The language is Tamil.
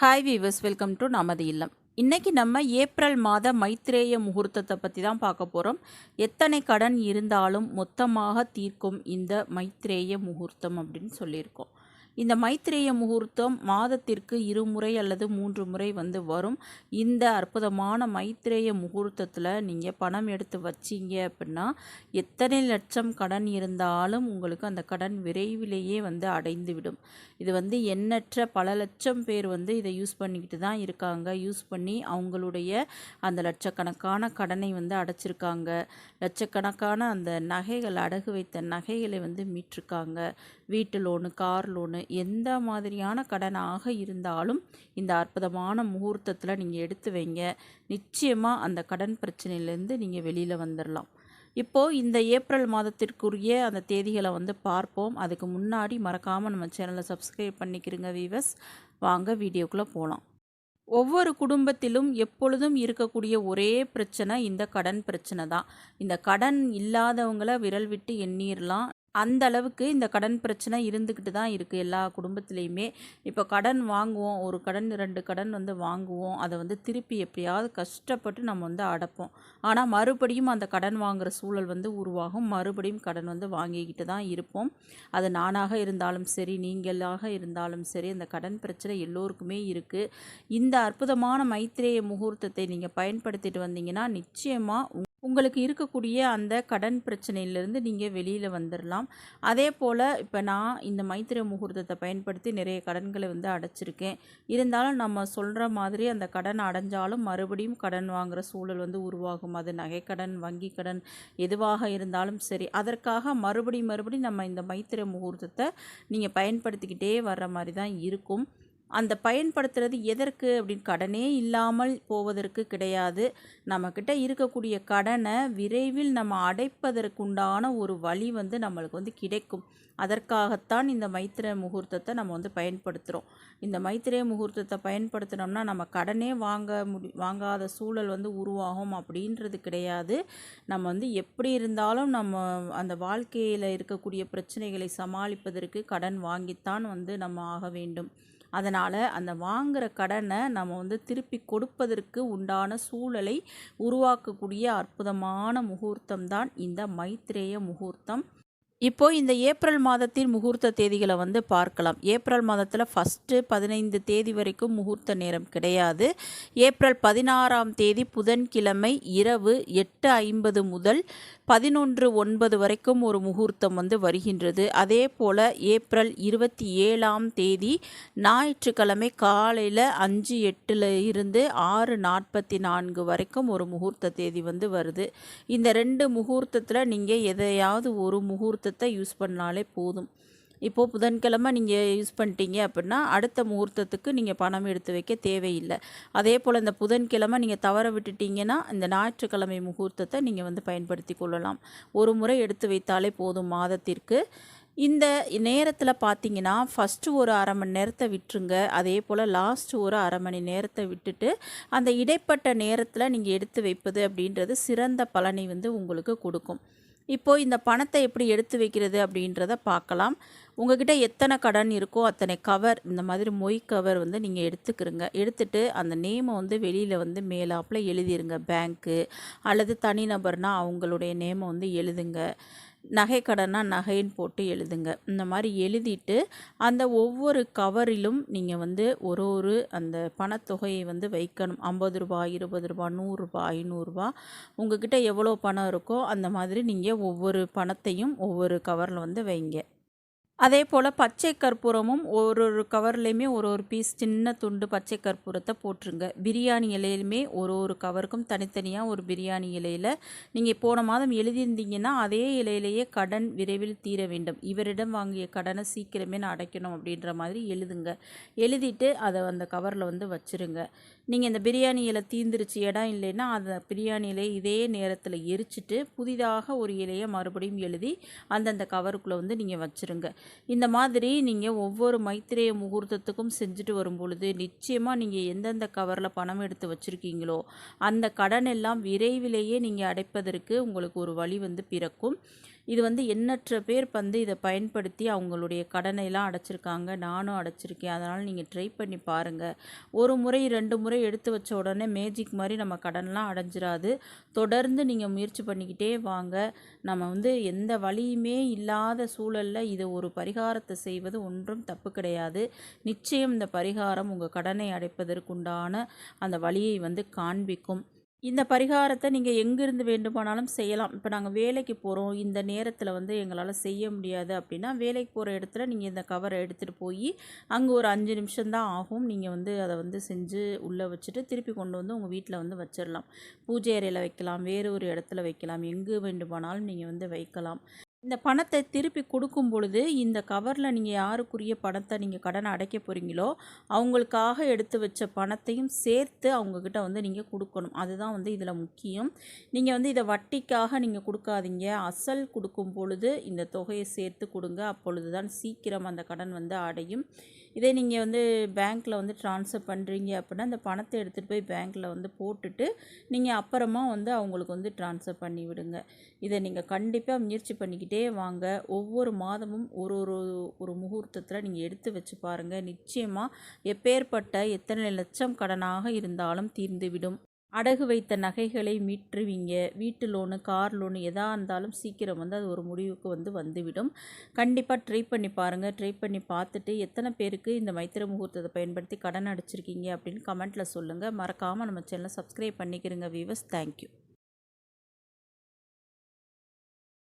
ஹாய் வீவர்ஸ் வெல்கம் டு நமது இல்லம். இன்றைக்கி நம்ம ஏப்ரல் மாத மைத்ரேய முகூர்த்தத்தை பற்றி தான் பார்க்க போகிறோம் எத்தனை கடன் இருந்தாலும் மொத்தமாக தீர்க்கும் இந்த மைத்ரேய முகூர்த்தம் அப்படின்னு சொல்லியிருக்கோம். இந்த மைத்ரேய முகூர்த்தம் மாதத்திற்கு இருமுறை அல்லது மூன்று முறை வந்து வரும். இந்த அற்புதமான மைத்ரேய முகூர்த்தத்தில் நீங்கள் பணம் எடுத்து வச்சீங்க அப்படின்னா எத்தனை லட்சம் கடன் இருந்தாலும் உங்களுக்கு அந்த கடன் விரைவிலேயே வந்து அடைந்துவிடும். இது வந்து எண்ணற்ற பல லட்சம் பேர் வந்து இதை யூஸ் பண்ணிக்கிட்டு தான் இருக்காங்க. யூஸ் பண்ணி அவங்களுடைய அந்த லட்சக்கணக்கான கடனை வந்து அடைச்சிருக்காங்க. லட்சக்கணக்கான அந்த நகைகள் அடகு வைத்த நகைகளை வந்து மீட்டிருக்காங்க. வீட்டு லோனு கார் லோனு எந்த மாதிரியான கடனாக இருந்தாலும் இந்த அற்புதமான முகூர்த்தத்தில் நீங்கள் எடுத்து வைங்க. நிச்சயமாக அந்த கடன் பிரச்சனையிலேருந்து நீங்கள் வெளியில் வந்துடலாம் இப்போது இந்த ஏப்ரல் மாதத்திற்குரிய அந்த தேதிகளை வந்து பார்ப்போம். அதுக்கு முன்னாடி மறக்காமல் நம்ம சேனலை சப்ஸ்கிரைப் பண்ணிக்கிறங்க வீவர்ஸ். வாங்க வீடியோக்குள்ளே போகலாம் ஒவ்வொரு குடும்பத்திலும் எப்பொழுதும் இருக்கக்கூடிய ஒரே பிரச்சனை இந்த கடன் பிரச்சனை தான். இந்த கடன் இல்லாதவங்கள விரல் விட்டு எண்ணிரலாம். அந்த அளவுக்கு இந்த கடன் பிரச்சனை இருந்துக்கிட்டு தான் இருக்குது எல்லா குடும்பத்துலேயுமே. இப்போ கடன் வாங்குவோம் ஒரு கடன் ரெண்டு கடன் வந்து வாங்குவோம் அதை வந்து திருப்பி எப்படியாவது கஷ்டப்பட்டு நம்ம வந்து அடைப்போம். ஆனால் மறுபடியும் அந்த கடன் வாங்குகிற சூழல் வந்து உருவாகும். மறுபடியும் கடன் வந்து வாங்கிக்கிட்டு தான் இருப்போம். அது நானாக இருந்தாலும் சரி நீங்களாக இருந்தாலும் சரி அந்த கடன் பிரச்சனை எல்லோருக்குமே இருக்குது இந்த அற்புதமான மைத்திரேய முகூர்த்தத்தை நீங்கள் பயன்படுத்திட்டு வந்தீங்கன்னா நிச்சயமாக உங்களுக்கு இருக்கக்கூடிய அந்த கடன் பிரச்சனையிலேருந்து நீங்கள் வெளியில் வந்துடலாம் அதே போல் இப்போ நான் இந்த மைத்திர முகூர்த்தத்தை பயன்படுத்தி நிறைய கடன்களை வந்து அடைச்சிருக்கேன். இருந்தாலும் நம்ம சொல்கிற மாதிரி அந்த கடன் அடைஞ்சாலும் மறுபடியும் கடன் வாங்குகிற சூழல் வந்து உருவாகும். அது நகைக்கடன் வங்கி கடன் எதுவாக இருந்தாலும் சரி. அதற்காக மறுபடியும் மறுபடியும் நம்ம இந்த மைத்திர முகூர்த்தத்தை நீங்கள் பயன்படுத்திக்கிட்டே வர்ற மாதிரி தான் இருக்கும். அந்த பயன்படுத்துறது எதற்கு அப்படின்னு கடனே இல்லாமல் போவதற்கு கிடையாது. நம்மக்கிட்ட இருக்கக்கூடிய கடனை விரைவில் நம்ம அடைப்பதற்குண்டான ஒரு வழி வந்து நம்மளுக்கு வந்து கிடைக்கும். அதற்காகத்தான் இந்த மைத்திர முகூர்த்தத்தை நம்ம வந்து பயன்படுத்துகிறோம் இந்த மைத்திரை முகூர்த்தத்தை பயன்படுத்தினோம்னா நம்ம கடனே வாங்க முடி வாங்காத சூழல் வந்து உருவாகும் அப்படின்றது கிடையாது. நம்ம வந்து எப்படி இருந்தாலும் நம்ம அந்த வாழ்க்கையில் இருக்கக்கூடிய பிரச்சனைகளை சமாளிப்பதற்கு கடன் வாங்கித்தான் வந்து நம்ம ஆக வேண்டும். அதனால் அந்த வாங்குகிற கடனை நம்ம வந்து திருப்பி கொடுப்பதற்கு உண்டான சூழலை உருவாக்கக்கூடிய அற்புதமான முகூர்த்தம் தான் இந்த மைத்ரேய முகூர்த்தம். இப்போ இந்த ஏப்ரல் மாதத்தின் முகூர்த்த தேதிகளை வந்து பார்க்கலாம். ஏப்ரல் மாதத்தில் ஃபஸ்ட்டு பதினைந்து தேதி வரைக்கும் முகூர்த்த நேரம் கிடையாது. ஏப்ரல் பதினாறாம் தேதி புதன்கிழமை இரவு எட்டு ஐம்பது முதல் பதினொன்று ஒன்பது வரைக்கும் ஒரு முகூர்த்தம் வந்து வருகின்றது. அதே போல் ஏப்ரல் இருபத்தி ஏழாம் தேதி ஞாயிற்றுக்கிழமை காலையில் அஞ்சு எட்டில் இருந்து ஆறு நாற்பத்தி நான்கு வரைக்கும் ஒரு முகூர்த்த தேதி வந்து வருது. இந்த ரெண்டு முகூர்த்தத்தில் நீங்கள் எதையாவது ஒரு முகூர்த்தத்தை யூஸ் பண்ணாலே போதும். இப்போது புதன்கிழமை நீங்கள் யூஸ் பண்ணிட்டீங்க அப்படின்னா அடுத்த முகூர்த்தத்துக்கு நீங்கள் பணம் எடுத்து வைக்க தேவையில்லை. அதே போல் இந்த புதன்கிழமை நீங்கள் தவற விட்டுட்டீங்கன்னா இந்த ஞாயிற்றுக்கிழமை முகூர்த்தத்தை நீங்கள் வந்து பயன்படுத்தி கொள்ளலாம். ஒரு முறை எடுத்து வைத்தாலே போதும் மாதத்திற்கு. இந்த நேரத்தில் பார்த்தீங்கன்னா ஃபஸ்ட்டு ஒரு அரை மணி நேரத்தை விட்டுருங்க. அதே போல் லாஸ்ட்டு ஒரு அரை மணி நேரத்தை விட்டுட்டு அந்த இடைப்பட்ட நேரத்தில் நீங்கள் எடுத்து வைப்பது அப்படின்றது சிறந்த பலனை வந்து உங்களுக்கு கொடுக்கும். இப்போது இந்த பணத்தை எப்படி எடுத்து வைக்கிறது அப்படின்றத பார்க்கலாம். உங்ககிட்ட எத்தனை கடன் இருக்கோ அத்தனை கவர் இந்த மாதிரி மொய் கவர் வந்து நீங்கள் எடுத்துக்கிறங்க. எடுத்துட்டு அந்த நேமை வந்து வெளியில் வந்து மேலாப்பில் எழுதிருங்க. பேங்க்கு அல்லது தனிநபர்னால் அவங்களுடைய நேமை வந்து எழுதுங்க. நகை கடனா நகைன்னு போட்டு எழுதுங்க. இந்த மாதிரி எழுதிட்டு அந்த ஒவ்வொரு கவரிலும் நீங்கள் வந்து ஒரு ஒரு அந்த பணத்தொகையை வந்து வைக்கணும். ஐம்பது ரூபா இருபது ரூபா நூறுரூபா ஐநூறுரூபா உங்ககிட்ட எவ்வளோ பணம் இருக்கோ அந்த மாதிரி நீங்கள் ஒவ்வொரு பணத்தையும் ஒவ்வொரு கவரில் வந்து வைங்க. அதே போல் பச்சை கற்பூரமும் ஒரு ஒரு கவர்லேயுமே ஒரு ஒரு பீஸ் சின்ன துண்டு பச்சை கற்பூரத்தை போட்டுருங்க. பிரியாணி இலையிலுமே ஒரு ஒரு கவருக்கும் தனித்தனியாக ஒரு பிரியாணி இலையில் நீங்கள் போன மாதம் எழுதியிருந்தீங்கன்னா அதே இலையிலேயே கடன் விரைவில் தீர வேண்டும். இவரிடம் வாங்கிய கடனை சீக்கிரமே நான் அடைக்கணும் அப்படின்ற மாதிரி எழுதுங்க. எழுதிட்டு அதை அந்த கவரில் வந்து வச்சுருங்க. நீங்கள் இந்த பிரியாணி இலை தீந்துருச்சு இடம் இல்லைன்னா அந்த பிரியாணி இலையை இதே நேரத்தில் எரிச்சிட்டு புதிதாக ஒரு இலையை மறுபடியும் எழுதி அந்தந்த கவருக்குள்ளே வந்து நீங்கள் வச்சுருங்க. இந்த மாதிரி நீங்கள் ஒவ்வொரு மைத்திரேய முகூர்த்தத்துக்கும் செஞ்சுட்டு வரும் பொழுது நிச்சயமாக நீங்கள் எந்தெந்த கவரில் பணம் எடுத்து வச்சுருக்கீங்களோ அந்த கடன் எல்லாம் விரைவிலேயே நீங்கள் அடைப்பதற்கு உங்களுக்கு ஒரு வழி வந்து பிறக்கும். இது வந்து எண்ணற்ற பேர் வந்து இதை பயன்படுத்தி அவங்களுடைய கடனைலாம் அடைச்சிருக்காங்க. நானும் அடைச்சிருக்கேன். அதனால் நீங்கள் ட்ரை பண்ணி பாருங்கள் ஒரு முறை ரெண்டு முறை எடுத்து வச்ச உடனே மேஜிக் மாதிரி நம்ம கடன்லாம் அடைஞ்சிராது. தொடர்ந்து நீங்கள் முயற்சி பண்ணிக்கிட்டே வாங்க. நம்ம வந்து எந்த வழியுமே இல்லாத சூழலில் இது ஒரு பரிகாரத்தை செய்வது ஒன்றும் தப்பு கிடையாது. நிச்சயம் இந்த பரிகாரம் உங்கள் கடனை அடைப்பதற்குண்டான அந்த வழியை வந்து காண்பிக்கும். இந்த பரிகாரத்தை நீங்கள் எங்கேருந்து வேண்டுமானாலும் செய்யலாம். இப்போ நாங்கள் வேலைக்கு போகிறோம் இந்த நேரத்தில் வந்து எங்களால் செய்ய முடியாது அப்படின்னா வேலைக்கு போகிற இடத்துல நீங்கள் இந்த கவரை எடுத்துகிட்டு போய் அங்கே ஒரு அஞ்சு நிமிஷம்தான் ஆகும். நீங்கள் வந்து அதை வந்து செஞ்சு உள்ளே வச்சுட்டு திருப்பி கொண்டு வந்து உங்கள் வீட்டில் வந்து வச்சிடலாம் பூஜை அறையில் வைக்கலாம். வேறு ஒரு இடத்துல வைக்கலாம். எங்கே வேண்டுமானாலும் நீங்கள் வந்து வைக்கலாம். இந்த பணத்தை திருப்பி கொடுக்கும் பொழுது இந்த கவரில் நீங்கள் யாருக்குரிய பணத்தை நீங்கள் கடனை அடைக்க போகிறீங்களோ அவங்களுக்காக எடுத்து வச்ச பணத்தையும் சேர்த்து அவங்கக்கிட்ட வந்து நீங்கள் கொடுக்கணும். அதுதான் வந்து இதில் முக்கியம். நீங்கள் வந்து இதை வட்டிக்காக நீங்கள் கொடுக்காதீங்க. அசல் கொடுக்கும் பொழுது இந்த தொகையை சேர்த்து கொடுங்க. அப்பொழுது தான் சீக்கிரம் அந்த கடன் வந்து அடையும். இதே நீங்கள் வந்து பேங்க்கில் வந்து ட்ரான்ஸ்ஃபர் பண்ணுறீங்க அப்படின்னா அந்த பணத்தை எடுத்துகிட்டு போய் பேங்க்கில் வந்து போட்டுட்டு நீங்கள் அப்புறமா வந்து அவங்களுக்கு வந்து ட்ரான்ஸ்ஃபர் பண்ணி விடுங்க. இதை நீங்கள் கண்டிப்பாக முயற்சி பண்ணிக்கிட்டே வாங்க. ஒவ்வொரு மாதமும் ஒரு ஒரு ஒரு முகூர்த்தத்தில் நீங்கள் எடுத்து வச்சு பாருங்கள் நிச்சயமாக எப்பேற்பட்ட எத்தனை லட்சம் கடனாக இருந்தாலும் தீர்ந்துவிடும். அடகு வைத்த நகைகளை மீட்டுருவீங்க வீட்டு லோனு கார் லோனு எதாக இருந்தாலும் சீக்கிரம் வந்து அது ஒரு முடிவுக்கு வந்து வந்துவிடும். கண்டிப்பாக ட்ரை பண்ணி பாருங்கள் ட்ரை பண்ணி பார்த்துட்டு எத்தனை பேருக்கு இந்த மைத்திர முகூர்த்தத்தை பயன்படுத்தி கடன் அடிச்சிருக்கீங்க அப்படின்னு கமெண்ட்டில் சொல்லுங்கள் மறக்காமல் நம்ம சேனலை சப்ஸ்கிரைப் பண்ணிக்கிறங்க வீவர்ஸ் தேங்க்யூ